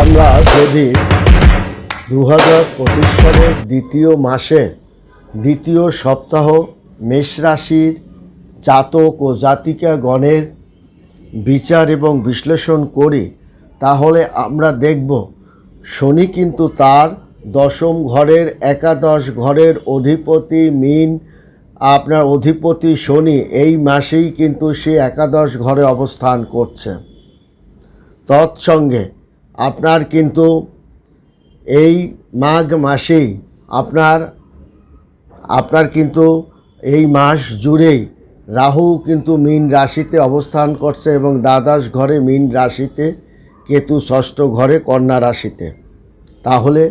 আমরা যদি দু হাজার পঁচিশ সালের দ্বিতীয় মাসে দ্বিতীয় সপ্তাহ মেষ রাশির জাতক ও জাতিকা গণের বিচার এবং বিশ্লেষণ করি, তাহলে আমরা দেখব শনি কিন্তু তার দশম ঘরের একাদশ ঘরের অধিপতি মিন। আপনার অধিপতি শনি এই মাসেই কিন্তু সে একাদশ ঘরে অবস্থান করছে। তৎসঙ্গে আপনার কিন্তু এই মাঘ মাসেই আপনার আপনার কিন্তু এই মাস জুড়েই রাহু কিন্তু মীন রাশিতে অবস্থান করছে এবং দ্বাদশ ঘরে মীন রাশিতে কেতু ষষ্ঠ ঘরে কন্যা রাশিতে। তাহলে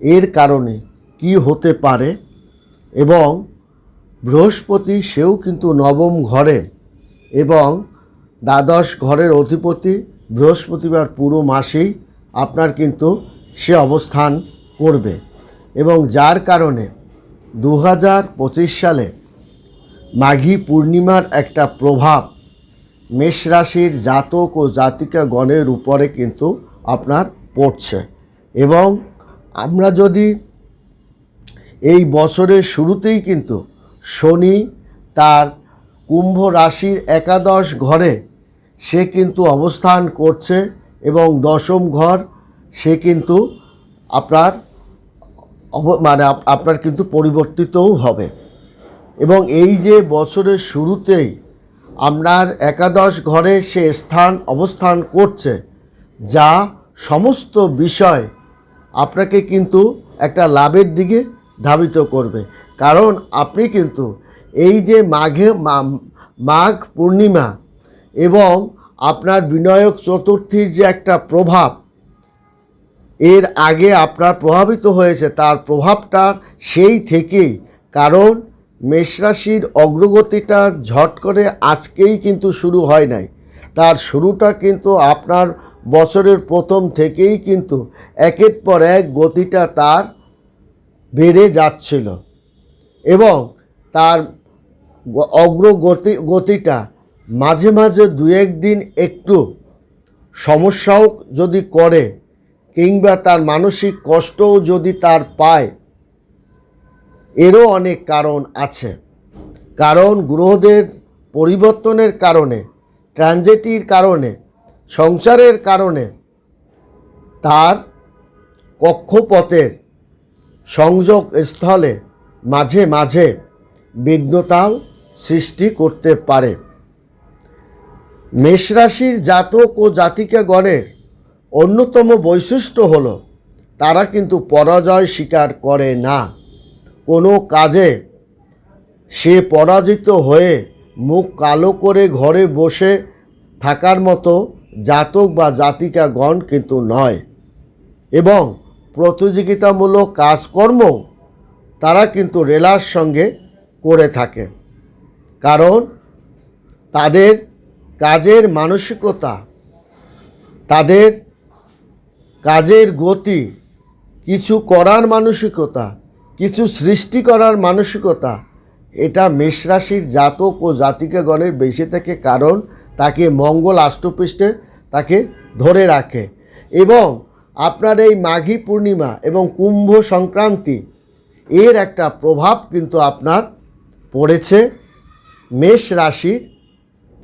এর কারণে কি হতে পারে? এবং বৃহস্পতি সেও কিন্তু নবম ঘরে এবং দ্বাদশ ঘরের অধিপতি বৃহস্পতিবার পুরো মাসেই আপনার কিন্তু সে অবস্থান করবে এবং যার কারণে দু হাজার পঁচিশ সালে মাঘী পূর্ণিমার একটা প্রভাব মেষ রাশির জাতক ও জাতিকা গণের উপরে কিন্তু আপনার পড়ছে। এবং আমরা যদি এই বছরের শুরুতেই কিন্তু শনি তার কুম্ভ রাশির একাদশ ঘরে সে কিন্তু অবস্থান করছে এবং দশম ঘর, সে কিন্তু আপনার মানে আপনার কিন্তু পরিবর্তিতও হবে। এবং এই যে বছরের শুরুতেই আপনার একাদশ ঘরে সে স্থান অবস্থান করছে, যা সমস্ত বিষয় আপনাকে কিন্তু একটা লাভের দিকে ধাবিত করবে। কারণ আপনি কিন্তু এই যে মাঘে মাঘ পূর্ণিমা এবং আপনার বিনয়ক চতুর্থীর যে একটা প্রভাব, এর আগে আপনার প্রভাবিত হয়েছে, তার প্রভাবটা সেই থেকেই। কারণ মেষরাশির অগ্রগতিটা ঝট করে আজকেই কিন্তু শুরু হয় নাই। তার শুরুটা কিন্তু আপনার বছরের প্রথম থেকেই কিন্তু একের পর এক গতিটা তার বেড়ে যাচ্ছিল এবং তার অগ্রগতি, গতিটা মাঝে মাঝে দু একদিন একটু সমস্যাও যদি করে, কিংবা তার মানসিক কষ্টও যদি তার পায়, এরও অনেক কারণ আছে। কারণ গ্রহদের পরিবর্তনের কারণে, ট্রানজেটির কারণে, সংসারের কারণে তার কক্ষপথের সংযোগ স্থলে মাঝে মাঝে বিঘ্নতাও সৃষ্টি করতে পারে। মেষরাশির জাতক ও জাতিকাগণের অন্যতম বৈশিষ্ট্য হল, তারা কিন্তু পরাজয় স্বীকার করে না। কোনো কাজে সে পরাজিত হয়ে মুখ কালো করে ঘরে বসে থাকার মতো জাতক বা জাতিকাগণ কিন্তু নয় এবং প্রতিযোগিতামূলক কাজকর্ম তারা কিন্তু রেলার সঙ্গে করে থাকে। কারণ তাদের কাজের মানসিকতা, তাদের কাজের গতি, কিছু করার মানসিকতা, কিছু সৃষ্টি করার মানসিকতা, এটা মেষরাশির জাতক ও জাতিকাগণের বেশি থাকে কারণ তাকে মঙ্গল আষ্টপৃষ্ঠে তাকে ধরে রাখে। এবং আপনার এই মাঘী পূর্ণিমা এবং কুম্ভ সংক্রান্তি, এর একটা প্রভাব কিন্তু আপনার পড়েছে মেষ রাশির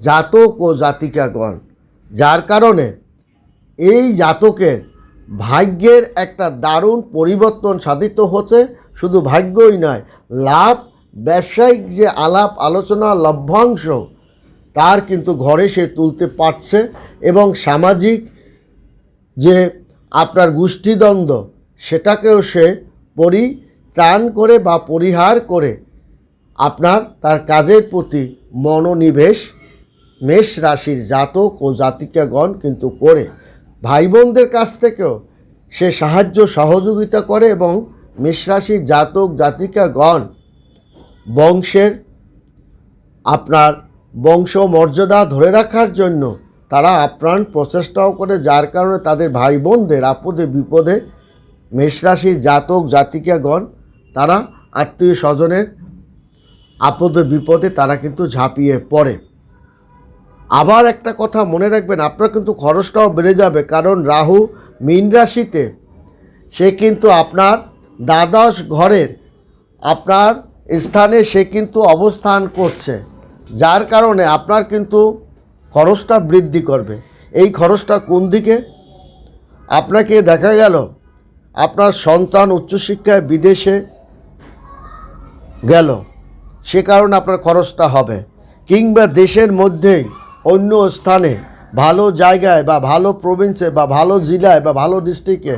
জাতক ও জাতিকাগণ, যার কারণে এই জাতকের ভাগ্যের একটা দারুণ পরিবর্তন সাধিত হচ্ছে। শুধু ভাগ্যই নয়, লাভ, ব্যবসায়িক যে আলাপ, আলোচনা, লভ্যাংশ, তার কিন্তু ঘরে সে তুলতে পারছে এবং সামাজিক যে আপনার গোষ্ঠীদ্বন্দ্ব, সেটাকেও সে পরিত্রাণ করে বা পরিহার করে আপনার তার কাজের প্রতি মনোনিবেশ মেষ রাশির জাতক ও জাতিকাগণ কিন্তু করে ভাই বোনদের কাছ থেকেও সে সাহায্য সহযোগিতা করে এবং মেষ রাশির জাতক জাতিকাগণ বংশের আপনার বংশ মর্যাদা ধরে রাখার জন্য তারা আপ্রাণ প্রচেষ্টাও করে, যার কারণে তাদের ভাই বোনদের আপদে বিপদে মেষরাশির জাতক জাতিকাগণ তারা আত্মীয় স্বজনের আপদে বিপদে তারা কিন্তু ঝাঁপিয়ে পড়ে। আবার একটা কথা মনে রাখবেন, আপনার কিন্তু খরচটাও বেড়ে যাবে, কারণ রাহু মীন রাশিতে, সে কিন্তু আপনার দ্বাদশ ঘরের, আপনার স্থানে সে কিন্তু অবস্থান করছে, যার কারণে আপনার কিন্তু খরচটা বৃদ্ধি করবে। এই খরচটা কোন দিকে? আপনাকে দেখা গেল, আপনার সন্তান উচ্চশিক্ষায় বিদেশে গেল, সে কারণে আপনার খরচটা হবে, কিংবা দেশের মধ্যেই অন্য স্থানে ভালো জায়গায় বা ভালো প্রভিন্সে বা ভালো জেলায় বা ভালো ডিস্ট্রিক্টে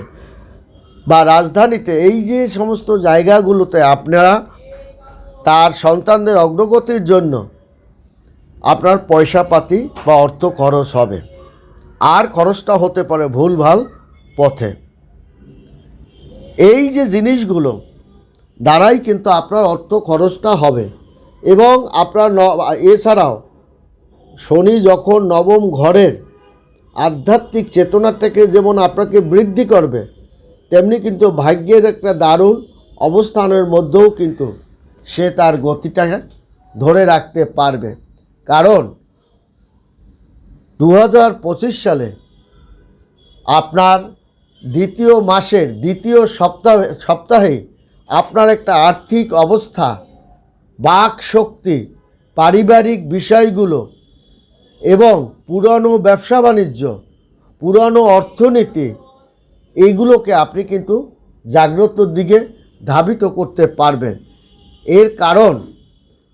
বা রাজধানীতে এই যে সমস্ত জায়গাগুলোতে আপনারা তার সন্তানদের অগ্রগতির জন্য আপনার পয়সাপাতি বা অর্থ খরচ হবে। আর খরচটা হতে পারে ভুলভাল পথে। এই যে জিনিসগুলো, দ্বারাই কিন্তু আপনার অর্থ খরচটা হবে এবং আপনার এছাড়াও শনি যখন নবম ঘরের আধ্যাত্মিক চেতনাটাকে যেমন আপনাকে বৃদ্ধি করবে, তেমনি কিন্তু ভাগ্যের একটা দারুণ অবস্থানের মধ্যেও কিন্তু সে তার গতিটাকে ধরে রাখতে পারবে। কারণ দু হাজার পঁচিশ সালে আপনার দ্বিতীয় মাসের, দ্বিতীয় সপ্তাহে সপ্তাহে আপনার একটা আর্থিক অবস্থা, বাক শক্তি, পারিবারিক বিষয়গুলো এবং পুরনো ব্যবসা বাণিজ্য, পুরনো অর্থনীতি এইগুলোকে আপনি কিন্তু জাগ্রতর দিকে ধাবিত করতে পারবেন। এর কারণ,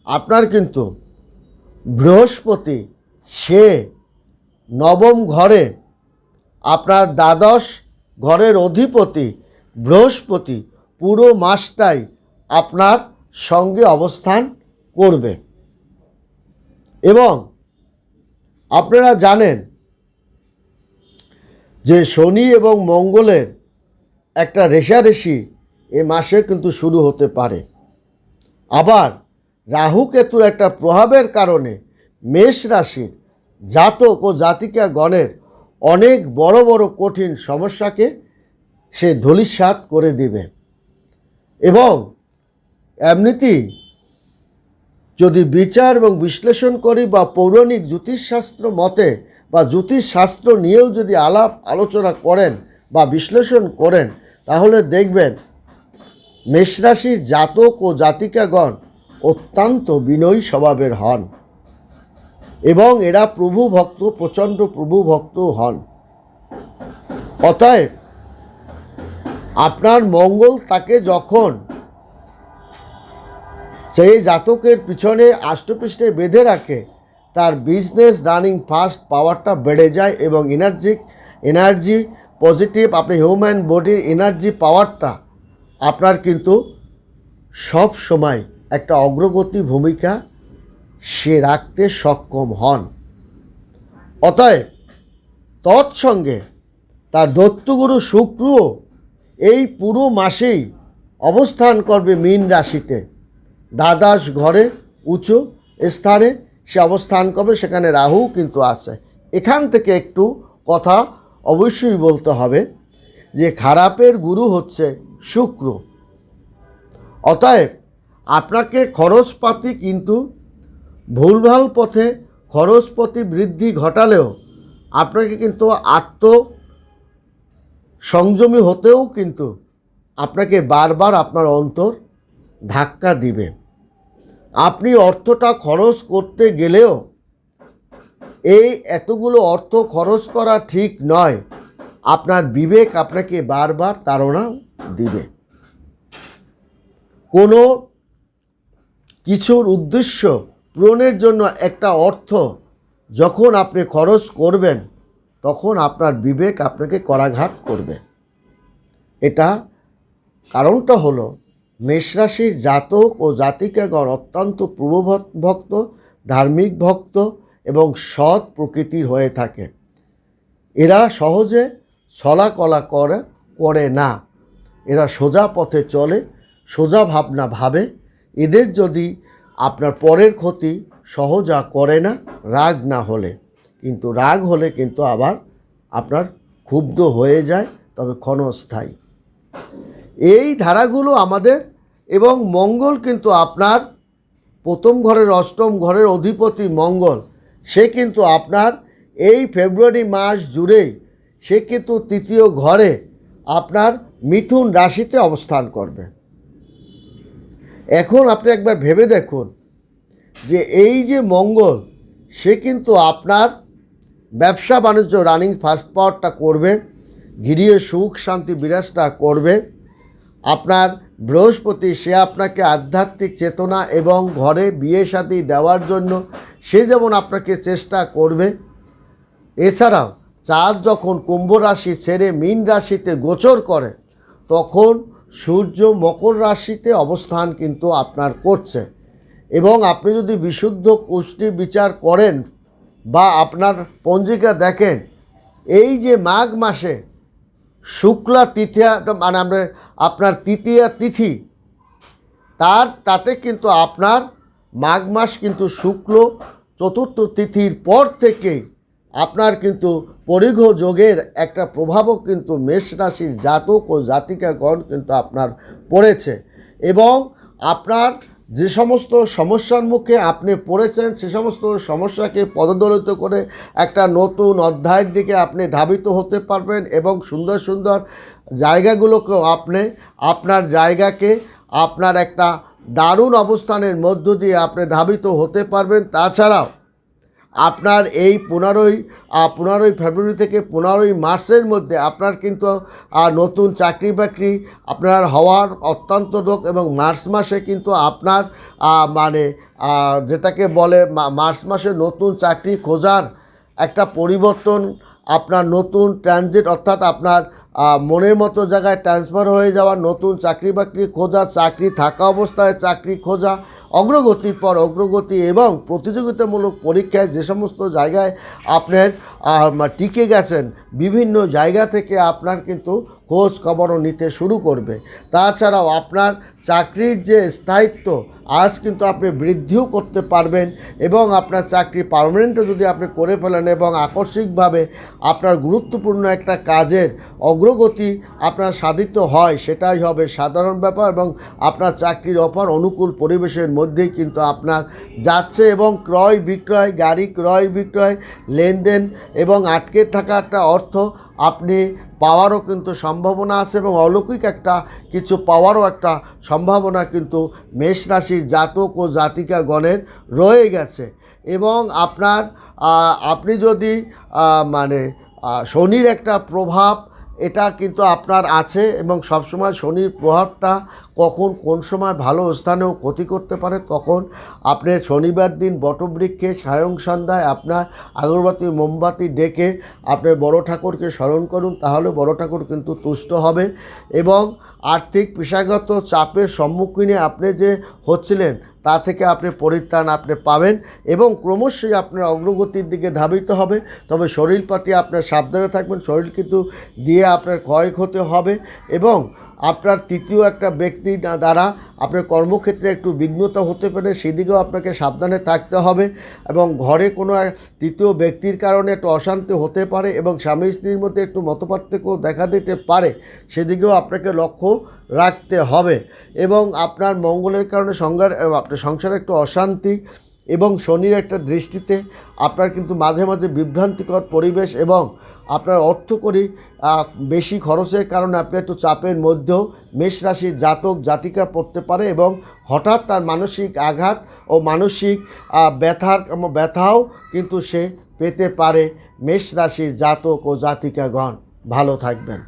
আপনার কিন্তু বৃহস্পতি, সে নবম ঘরে, আপনার দ্বাদশ ঘরের অধিপতি বৃহস্পতি পুরো মাসটাই আপনার সঙ্গে অবস্থান করবে। এবং আপনারা জানেন যে শনি এবং মঙ্গলের একটা রেশারেশি এ মাসে কিন্তু শুরু হতে পারে। আবার রাহু কেতুর একটা প্রভাবের কারণে মেষ রাশির জাতক ও জাতিকা গণের অনেক বড় বড় কঠিন সমস্যাকে সে ধূলিসাৎ করে দিবে। এবং এমনিতেই যদি বিচার এবং বিশ্লেষণ করি বা পৌরাণিক জ্যোতিষশাস্ত্র মতে বা জ্যোতিষশাস্ত্র নিয়েও যদি আলাপ আলোচনা করেন বা বিশ্লেষণ করেন, তাহলে দেখবেন মেষরাশির জাতক ও জাতিকাগণ অত্যন্ত বিনয়ী স্বভাবের হন এবং এরা প্রভু ভক্ত প্রচণ্ড প্রভু ভক্ত হন। অতএব আপনার মঙ্গল তাকে যখন সেই জাতকের পিছনে আষ্টপৃষ্ঠে বেঁধে রাখে, তার বিজনেস রানিং ফাস্ট পাওয়ারটা বেড়ে যায় এবং এনার্জিক এনার্জি পজিটিভ আপনি হিউম্যান বডির এনার্জি পাওয়ারটা আপনার কিন্তু সব সময় একটা অগ্রগতি ভূমিকা সে রাখতে সক্ষম হন। অতএব তৎসঙ্গে তার দত্তগুরু শুক্রও এই পুরো মাসেই অবস্থান করবে মীন রাশিতে। দ্বাদশ ঘরে উঁচু স্থানে সে অবস্থান করবে, সেখানে রাহু কিন্তু আছে। এখান থেকে একটু কথা অবশ্যই বলতে হবে যে খারাপের গুরু হচ্ছে শুক্র। অতএব আপনাকে খরচপাতি কিন্তু ভুলভাল পথে খরচপাতি বৃদ্ধি ঘটালেও আপনাকে কিন্তু আত্ম সংযমী হতেও কিন্তু আপনাকে বারবার আপনার অন্তর ধাক্কা দিবে। আপনি অর্থটা খরচ করতে গেলেও এই এতগুলো অর্থ খরচ করা ঠিক নয়। আপনার বিবেক আপনাকে বারবার তাড়না দিবে। কোনো কিছুর উদ্দেশ্য পূরণের জন্য একটা অর্থ যখন আপনি খরচ করবেন, তখন আপনার বিবেক আপনাকে করাঘাত করবে। এটা কারণটা হলো মেষরাশির জাতক ও জাতিকাগণ অত্যন্ত পূর্বভক্ত, ধার্মিক ভক্ত এবং সৎ প্রকৃতির হয়ে থাকে। এরা সহজে ছলাকলা করে করে না। এরা সোজা পথে চলে, সোজা ভাবনা ভাবে। এদের যদি আপনার পরের ক্ষতি সহজা করে না, রাগ না হলে। কিন্তু রাগ হলে কিন্তু আবার আপনার ক্ষুব্ধ হয়ে যায়, তবে ক্ষণস্থায়ী। এই ধারাগুলো আমাদের এবং মঙ্গল কিন্তু আপনার প্রথম ঘরের, অষ্টম ঘরের অধিপতি মঙ্গল। সে কিন্তু আপনার এই ফেব্রুয়ারি মাস জুড়েই সে কিন্তু তৃতীয় ঘরে আপনার মিথুন রাশিতে অবস্থান করবে। এখন আপনি একবার ভেবে দেখুন যে এই যে মঙ্গল, সে কিন্তু আপনার ব্যবসা বাণিজ্য রানিং ফাস্ট পাওয়ারটা করবে, গৃহে সুখ, শান্তি, বিরাজটা করবে। আপনার বৃহস্পতি, সে আপনাকে আধ্যাত্মিক চেতনা এবং ঘরে বিয়ে শাদী দেওয়ার জন্য সে যেমন আপনাকে চেষ্টা করবে। এছাড়াও, চাঁদ যখন কুম্ভ রাশি ছেড়ে মীন রাশিতে গোচর করে, তখন সূর্য মকর রাশিতে অবস্থান কিন্তু আপনার করছে। এবং আপনি যদি বিশুদ্ধ কুষ্টি বিচার করেন বা আপনার পঞ্জিকা দেখেন, এই যে মাঘ মাসে শুক্লা তৃতীয়া মানে আমরা আপনার তৃতীয়া তিথি, তার, তাতে কিন্তু আপনার মাঘ মাস কিন্তু শুক্ল, চতুর্থ তিথির পর থেকেই আপনার কিন্তু পরিঘ যোগের একটা প্রভাবও কিন্তু মেষ রাশির জাতক ও জাতিকাগণ কিন্তু আপনার পড়েছে। এবং আপনার যে সমস্ত সমস্যার মুখে আপনি পড়েছেন, সে সমস্ত সমস্যাকে পদদলিত করে একটা নতুন অধ্যায়ের দিকে আপনি ধাবিত হতে পারবেন এবং সুন্দর সুন্দর জায়গাগুলোকেও আপনি, আপনার জায়গাকে, আপনার একটা দারুণ অবস্থানের মধ্য দিয়ে আপনি ধাবিত হতে পারবেন। তাছাড়াও আপনার এই পনেরোই পনেরোই ফেব্রুয়ারি থেকে পনেরোই মার্চের মধ্যে আপনার কিন্তু নতুন চাকরি বাকরি আপনার হওয়ার অত্যন্ত রোগ এবং মার্চ মাসে কিন্তু আপনার মানে যেটাকে বলে মার্চ মাসে নতুন চাকরি খোঁজার একটা পরিবর্তন, আপনার নতুন ট্রানজিট অর্থাৎ আপনার মনের মতো জায়গায় ট্রান্সফার হয়ে যাওয়া, নতুন চাকরি বাকরি খোঁজা, চাকরি থাকা অবস্থায় চাকরি খোঁজা, অগ্রগতির পর অগ্রগতি এবং প্রতিযোগিতামূলক পরীক্ষায় যে সমস্ত জায়গায় আপনার টিকে গেছেন, বিভিন্ন জায়গা থেকে আপনার কিন্তু খোঁজ খবরও নিতে শুরু করবে। তাছাড়াও আপনার চাকরির যে স্থায়িত্ব, আজ কিন্তু আপনি বৃদ্ধিও করতে পারবেন এবং আপনার চাকরি পার্মানেন্টও যদি আপনি করে ফেলেন এবং আকস্মিকভাবে আপনার গুরুত্বপূর্ণ একটা কাজের অগ্রগতি আপনার সাধিত হয়, সেটাই হবে সাধারণ ব্যাপার এবং আপনার চাকরির অফার অনুকূল পরিবেশের মধ্যেই কিন্তু আপনার যাচ্ছে এবং ক্রয় বিক্রয়, গাড়ি ক্রয় বিক্রয়, লেনদেন এবং আটকে থাকা একটা অর্থ আপনি পাওয়ারও কিন্তু সম্ভাবনা আছে এবং অলৌকিক একটা কিছু পাওয়ারও একটা সম্ভাবনা কিন্তু মেষ রাশির জাতক ও জাতিকা গণের রয়ে গেছে। এবং আপনার আপনি যদি মানে শনির একটা প্রভাব এটা কিন্তু আপনার আছে এবং সবসময় শনির প্রভাবটা কখন কোন সময় ভালো স্থানেও ক্ষতি করতে পারে তখন আপনি শনিবার দিন বটবৃক্ষে সায়ং সন্ধ্যায় আপনার আগরবাতি, মোমবাতি ডেকে আপনি বড় ঠাকুরকে স্মরণ করুন, তাহলে বড় ঠাকুর কিন্তু তুষ্ট হবে। এবং আর্থিক পেশাগত চাপের সম্মুখীনে আপনি যে হচ্ছিলেন তা থেকে আপনি পরিত্রাণ আপনি পাবেন এবং ক্রমশই আপনার অগ্রগতির দিকে ধাবিত হবে। তবে শরীরপাতি আপনার সাবধানে থাকবেন। শরীর কিন্তু দিয়ে আপনার ক্ষয়ক্ষতি হবে এবং আপনার তৃতীয় একটা ব্যক্তি দ্বা- দ্বারা আপনার কর্মক্ষেত্রে একটু বিঘ্নতা হতে পারে, সেদিকেও আপনাকে সাবধানে থাকতে হবে এবং ঘরে কোনো তৃতীয় ব্যক্তির কারণে একটু অশান্তি হতে পারে এবং স্বামী স্ত্রীর মধ্যে একটু মতপার্থক্য দেখা দিতে পারে, সেদিকেও আপনাকে লক্ষ্য রাখতে হবে এবং আপনার মঙ্গলের কারণে সংসার আপনার সংসারে একটু অশান্তি এবং শনির একটা দৃষ্টিতে আপনার কিন্তু মাঝে মাঝে বিভ্রান্তিকর পরিবেশ এবং আপনার অর্থকরী আহ, বেশি খরচের কারণে আপনি একটু চাপের মধ্যেও মেষ রাশির জাতক জাতিকা পড়তে পারে এবং হঠাৎ তার মানসিক আঘাত ও মানসিক ব্যথার ব্যথাও কিন্তু সে পেতে পারে মেষ রাশির জাতক ও জাতিকাগণ। ভালো থাকবেন।